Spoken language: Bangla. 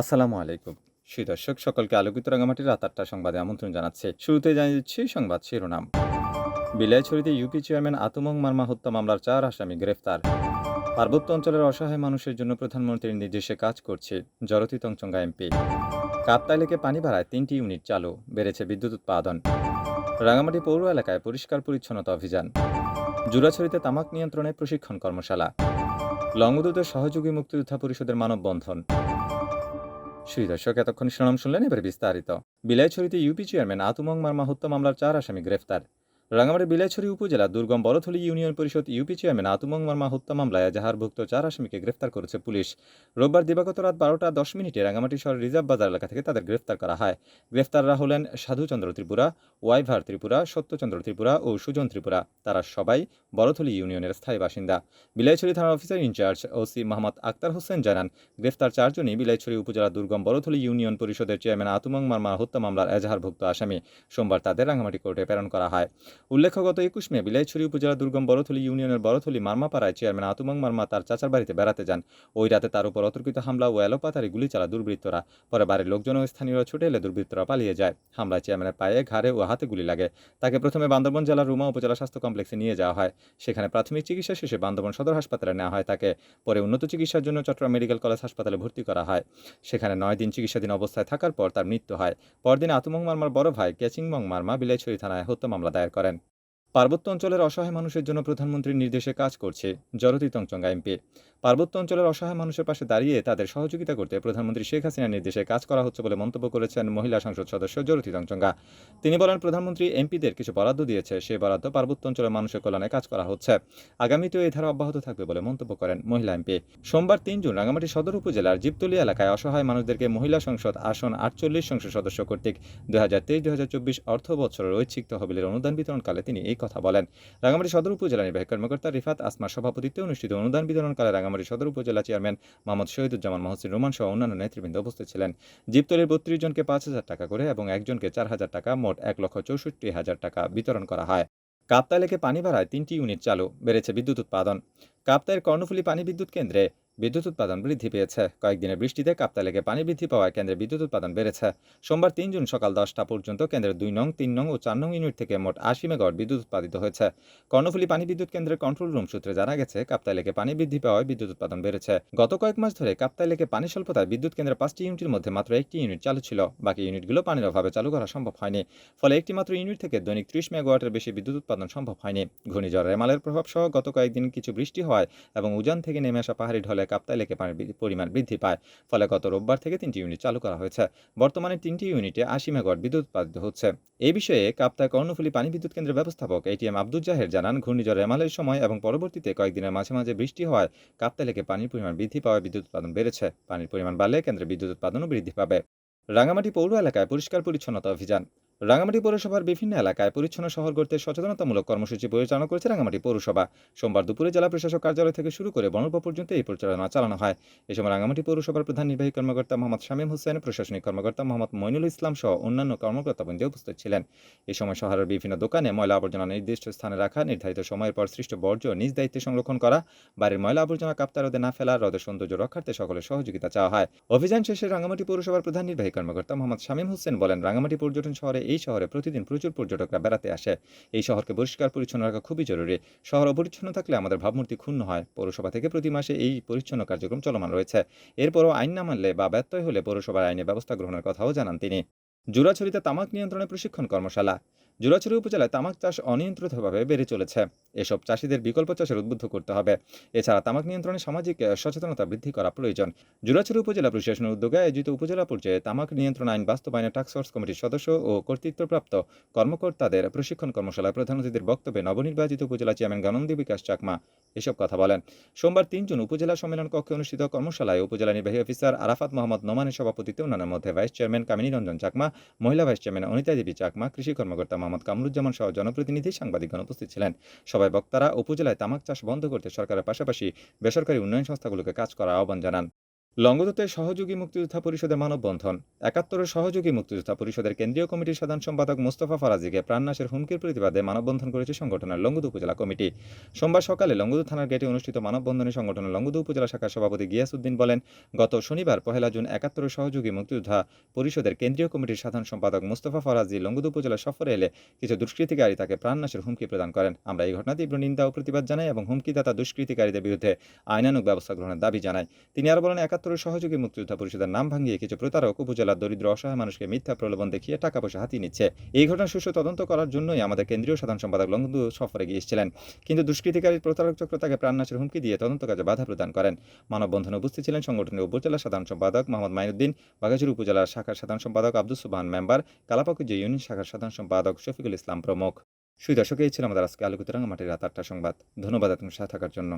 আসসালামু আলাইকুম। সুই দর্শক, সকলকে আলোকিত রাঙামাটির রাত আটটা সংবাদে আমন্ত্রণ জানাচ্ছে। শুরুতে জানিয়ে দিচ্ছি সংবাদ শিরোনাম। বিলাইছড়িতে ইউপি চেয়ারম্যান আতুমং মার্মা হত্যা মামলার চার আসামি গ্রেফতার। পার্বত্য অঞ্চলের অসহায় মানুষের জন্য প্রধানমন্ত্রীর নির্দেশে কাজ করছে জরতি তংচঙ্গা এমপি। কাপ্তাই লেকে পানি ভাড়ায় তিনটি ইউনিট চালু, বেড়েছে বিদ্যুৎ উৎপাদন। রাঙামাটি পৌর এলাকায় পরিষ্কার পরিচ্ছন্নতা অভিযান। জুরাছড়িতে তামাক নিয়ন্ত্রণে প্রশিক্ষণ কর্মশালা। লঙ্গদূতের সহযোগী মুক্তিযোদ্ধা পরিষদের মানববন্ধন। সুই দর্শক, এতক্ষণ শিরোনাম শুনলেন এবার বিস্তারিত। বিলাইছড়িতে ইউপি চেয়ারম্যান আতুমং মার্মা হত্যা মামলার চার আসামি গ্রেফতার। রাঙামাটি বিলাইছড়ি উপজেলা দুর্গম Barathali union Parishad UP chairman Atumong Marma হত্যা মামলায় এজাহারভুক্ত চার আসামিকে গ্রেফতার করেছে পুলিশ। রোববার দিবাগত রাত বারোটা দশ মিনিটে রাঙামাটি শহর রিজার্ভ বাজার এলাকা থেকে তাদের গ্রেফতার করা হয়। গ্রেফতাররা হলেন সাধুচন্দ্র ত্রিপুরা, ওয়াইভার ত্রিপুরা, সত্যচন্দ্র ত্রিপুরা ও সুজন ত্রিপুরা। তারা সবাই বড়থলি ইউনিয়নের স্থায়ী বাসিন্দা। বিলাইছড়ি থানার officer in charge OC Mohammad Aktar Hossain জানান, গ্রেফতার চারজনই বিলাইছড়ি উপজেলা দুর্গম বড়থলি ইউনিয়ন পরিষদের চেয়ারম্যান আতুমং মার্মা হত্যা মামলার এজাহারভুক্ত আসামি। সোমবার তাদের রাঙামাটি কোর্টে প্রেরণ করা হয়। উল্লেখ্য গত একুশ মে বিলাইছড়ি উপজেলা দুর্গম বড়থলি ইউনিয়নের বড়থলি মার্মাপাড়ায় চেয়ারম্যান আতুমং মার্মা তার চাচার বাড়িতে বেড়াতে যান। ওই রাতে তার উপর অতর্কিত হামলা ও এলোপাতারি গুলি চালা দুর্বৃত্তরা। পরে বাড়ির লোকজন ও স্থানীয়রা ছুটে এলে দুর্বৃত্তরা পালিয়ে যায়। হামলায় চেয়ারম্যানের পায়ে ঘাড়ে ও হাতে গুলি লাগে। তাকে প্রথমে বান্দরবন জেলার রুমা উপজেলা স্বাস্থ্য কমপ্লেক্সে নিয়ে যাওয়া হয়। সেখানে প্রাথমিক চিকিৎসা শেষে বান্দরবন সদর হাসপাতালে নেওয়া হয় তাকে। পরে উন্নত চিকিৎসার জন্য চট্টগ্রাম মেডিকেল কলেজ হাসপাতালে ভর্তি করা হয়। সেখানে নয় দিন চিকিৎসাধীন অবস্থায় থাকার পর তার মৃত্যু হয়। পরদিন আতুমং মার্মার বড় ভাই কেচিংমং মার্মা বিলাইছড়ি থানায় হত্যা মামলা দায়ের করেন। পার্বত্য অঞ্চলের অসহায় মানুষের জন্য প্রধানমন্ত্রীর নির্দেশে কাজ করছে জরতি তংচঙ্গা এমপি। পার্বত্য অঞ্চলের অসহায় মানুষের পাশে দাঁড়িয়ে তাদের সহযোগিতা করতে প্রধানমন্ত্রী শেখ হাসিনার নির্দেশে কাজ করা হচ্ছে বলে মন্তব্য করেছেন মহিলা সংসদ সদস্য জরতি তংচঙ্গা তিনি বলেন, প্রধানমন্ত্রী এমপিদের কিছু বরাদ্দ দিয়েছে সেই বরাদ্দ পার্বত্য অঞ্চলের মানুষের কল্যাণে কাজ করা হচ্ছে। আগামীতেও এই ধারা অব্যাহত থাকবে বলে মন্তব্য করেন মহিলা এমপি। সোমবার তিন জুন রাঙামাটি সদর উপজেলার জীবতলী এলাকায় অসহায় মানুষদেরকে মহিলা সংসদ আসন আটচল্লিশ সংসদ সদস্য কর্তৃক দুই হাজার তেইশ দুই হাজার চব্বিশ অর্থ বছরের ঐচ্ছিক তহবিলের অনুদান বিতরণকালে তিনি এই কথা বলেন। রাঙামাটি সদর উপজেলা নির্বাহী কর্মকর্তা রিফাত আসমার সভাপতিত্বে অনুষ্ঠিত অনুদান বিতরণকালে রাঙামাটি সদর উপজেলা চেয়ারম্যান মোহাম্মদ শহীদুজ্জামান মহসিন রোমান সহ অন্যান্য নেতৃবৃন্দ উপস্থিত ছিলেন। জীবতলির বত্রিশ জনকে পাঁচ হাজার টাকা করে এবং একজনকে চার হাজার টাকা, মোট এক লক্ষ চৌষট্টি হাজার টাকা বিতরণ করা হয়। কাপ্তাই লেকে পানি ভাড়ায় তিনটি ইউনিট চালু, বেড়েছে বিদ্যুৎ উৎপাদন। কাপ্তাইয়ের কর্ণফুলী পানি বিদ্যুৎ কেন্দ্রে বিদ্যুৎ উৎপাদন বৃদ্ধি পেয়েছে। কয়েকদিনের বৃষ্টিতে কাপ্তাই লেকে পানি বৃদ্ধি পাওয়ায় কেন্দ্রে বিদ্যুৎ উৎপাদন বেড়েছে। সোমবার তিন জুন সকাল দশটা পর্যন্ত কেন্দ্রের দুই নং, তিন নং ও চার নং ইউনিট থেকে মোট আশি মেগাওয়াট বিদ্যুৎ উৎপাদিত হয়েছে। কর্ণফুলী পানি বিদ্যুৎ কেন্দ্রের কন্ট্রোল রুম সূত্রে জানা গেছে কাপ্তাই লেকে পানি বৃদ্ধি পাওয়ায় বিদ্যুৎ উৎপাদন বেড়েছে। গত কয়েক মাস ধরে কাপ্তাই লেকে পানি স্বল্পতায় বিদ্যুৎ কেন্দ্রের পাঁচটি ইউনিটের মধ্যে মাত্র একটি ইউনিট চালু ছিল। বাকি ইউনিটগুলো পানির অভাবে চালু করা সম্ভব হয়নি। ফলে একটি মাত্র ইউনিট থেকে দৈনিক ত্রিশ মেগাওয়াটের বেশি বিদ্যুৎ উৎপাদন সম্ভব হয়নি। ঘূর্ণিঝড় রেমালের প্রভাব সহ গত কয়েকদিন কিছু বৃষ্টি হওয়ায় এবং উজান থেকে নেমে আসা পাহাড়ি ঢলে কাপ্তাই লেকে পানির পরিমাণ বৃদ্ধি পায়, ফলে গত রোববার থেকে তিনটি ইউনিট চালু করা হয়েছে। বর্তমানে তিনটি ইউনিটে আশি মেগাওয়াট বিদ্যুৎ উৎপাদিত হচ্ছে। এই বিষয়ে কাপ্তাই কর্ণফুলী পানি বিদ্যুৎ কেন্দ্রের ব্যবস্থাপক এটিএম আব্দুল জাহের জানান, ঘূর্ণিঝড় রেমালের সময় এবং পরবর্তীতে কয়েকদিনের মাঝে মাঝে বৃষ্টি হওয়ায় কাপ্তাই লেকে পানির পরিমাণ বৃদ্ধি পাওয়ায় বিদ্যুৎ উৎপাদন বেড়েছে। পানির পরিমাণ বাড়লে কেন্দ্রে বিদ্যুৎ উৎপাদনও বৃদ্ধি পাবে। রাঙামাটি পৌর এলাকায় পরিষ্কার পরিচ্ছন্নতা অভিযান। রাঙামাটি পৌরসভার বিভিন্ন এলাকায় পরিচ্ছন্ন শহর গড়তে সচেতনতামূলক কর্মসূচি পরিচালনা করেছে রাঙামাটি পৌরসভা। সোমবার দুপুরে জেলা প্রশাসক কার্যালয় থেকে শুরু করে বনরূপা পর্যন্ত এই পরিচালনা চালানো হয়। এ সময় রাঙামাটি পৌরসভার প্রধান নির্বাহী কর্মকর্তা মোহাম্মদ শামীম হোসেন, প্রশাসনিক কর্মকর্তা মোহাম্মদ মইনুল ইসলাম সহ অন্যান্য কর্মকর্তা কর্মকর্তাবৃন্দ উপস্থিত ছিলেন। এই সময় শহরের বিভিন্ন দোকানে ময়লা আবর্জনা নির্দিষ্ট স্থানে রাখা, নির্ধারিত সময়ের পর সৃষ্ট বর্জ্য নিজ দায়িত্বে সংরক্ষণ করা, বাড়ির ময়লা আবর্জনা কাপ্তা রোদে না ফেলা রোদের সৌন্দর্য রক্ষার্থে সকলের সহযোগিতা চাওয়া হয়। অভিযান শেষে রাঙামাটি পৌরসভার প্রধান নির্বাহী কর্মকর্তা মোহাম্মদ শামীম হোসেন বলেন রাঙামাটি পর্যটন শহরে এই শহরে প্রতিদিন প্রচুর পর্যটকরা বেড়াতে আসে। এই শহরকে পরিষ্কার পরিচ্ছন্ন রাখা খুবই জরুরি। শহর অপরিচ্ছন্ন থাকলে আমাদের ভাবমূর্তি ক্ষুণ্ণ হয়। পৌরসভা থেকে প্রতি মাসে এই পরিচ্ছন্ন কার্যক্রম চলমান রয়েছে। এরপরও আইন না মানলে বা ব্যত্যয় হলে পৌরসভার আইনে ব্যবস্থা গ্রহণের কথাও জানান তিনি। জুরাছড়িতে তামাক নিয়ন্ত্রণে প্রশিক্ষণ কর্মশালা। জুরাছড়ি উপজেলায় তামাক চাষ অনিয়ন্ত্রিতভাবে বেড়ে চলেছে। এসব চাষিদের বিকল্প চাষের উদ্বুদ্ধ করতে হবে। এছাড়া তামাক নিয়ন্ত্রণে সামাজিক সচেতনতা বৃদ্ধি করা প্রয়োজন। জুরাছড়ি উপজেলা প্রশাসনের উদ্যোগে আয়োজিত উপজেলা পর্যায়ে তামাক নিয়ন্ত্রণ আইন বাস্তবায়নে টাস্কফোর্স কমিটির সদস্য ও কর্তৃত্বপ্রাপ্ত কর্মকর্তাদের প্রশিক্ষণ কর্মশালায় প্রধান অতিথির বক্তব্যে নবনির্বাচিত উপজেলা চেয়ারম্যান গানন্দী বিকাশ চাকমা এসব কথা বলেন। সোমবার তিন জুন উপজেলা সম্মেলন কক্ষে অনুষ্ঠিত কর্মশালায় উপজেলা নির্বাহী অফিসার আরাফাত মোহাম্মদ নোমানের সভাপতিত্বে অন্যান্যের মধ্যে ভাইস চেয়ারম্যান কামিনী রঞ্জন চাকমা, মহিলা ভাইস চেয়ারম্যান অনিতা দেবী চাকমা, কৃষি কর্মকর্তা মোহাম্মদ কামরুজ্জামান সহ জনপ্রতিনিধি সাংবাদিকগণ উপস্থিত ছিলেন। সবাই বক্তারা উপজেলায় তামাক চাষ বন্ধ করতে সরকারের পাশাপাশি বেসরকারি উন্নয়ন সংস্থাগুলোকে কাজ করার আহ্বান জানান। লংগদত্তের সহযোগী মুক্তিযোদ্ধা পরিষদের মানববন্ধন। একাত্তরের সহযোগী মুক্তিযোদ্ধা পরিষদের কেন্দ্রীয় কমিটির সাধারণ সম্পাদক মোস্তফা ফারাজিকে প্রাণনাশের হুমকির প্রতিবাদে মানববন্ধন করেছে সংগঠনের লংগদু উপজেলা কমিটি। সোমবার সকালে লঙ্গদু থানার গেটে অনুষ্ঠিত মানববন্ধনে সংগঠনের লংগদু উপজেলা শাখার সভাপতি গিয়াসউদ্দিন বলেন, গত শনিবার পহেলা জুন একাত্তরের সহযোগী মুক্তিযোদ্ধা পরিষদের কেন্দ্রীয় কমিটির সাধারণ সম্পাদক মোস্তফা ফারাজি লংগদু উপজেলা সফরে এলে কিছু দুষ্কৃতিকারী তাকে প্রাণনাশের হুমকি প্রদান করেন। আমরা এই ঘটনা তীব্র নিন্দা ও প্রতিবাদ জানাই এবং হুমকিদাতা দুষ্কৃতিকারীদের বিরুদ্ধে আইনানুগ ব্যবস্থা গ্রহণের দাবি জানাই। তিনি আরও বলেন একাত্তরের সহযোগী মুক্তিযোদ্ধা পরিষদের নাম ভাঙিয়ে কিছু প্রতারক, উপজেলার দরিদ্র, অসহায় মানুষকে মিথ্যা প্রলোভন দেখিয়ে টাকা পয়সা হাতিয়ে নিচ্ছে। এই ঘটনা সুষ্ঠু তদন্ত করার জন্যই আমাদের কেন্দ্রীয় সাধারণ সম্পাদক লংদু সফরে গিয়েছিলেন। কিন্তু দুষ্কৃতিকারী প্রতারক চক্র তাকে প্রাণনাশের হুমকি দিয়ে তদন্ত কাজে বাধা প্রদান করেন। মানববন্ধনে উপস্থিত ছিলেন সংগঠনের উপজেলা সাধারণ সম্পাদক মোহাম্মদ মাইনুদ্দিন বাঘাজুর উপজেলার শাখার সাধারণ সম্পাদক আব্দুল সুবহান মেম্বার কালাপাকুজি ইউনিয়ন শাখার সাধারণ সম্পাদক শফিকুল ইসলাম প্রমুখ। সুই দর্শক এই ছিল আমাদের আজকে আলোকিত রাঙামাটির রাত আটটা সংবাদ। ধন্যবাদ আপনার সাথে থাকার জন্য।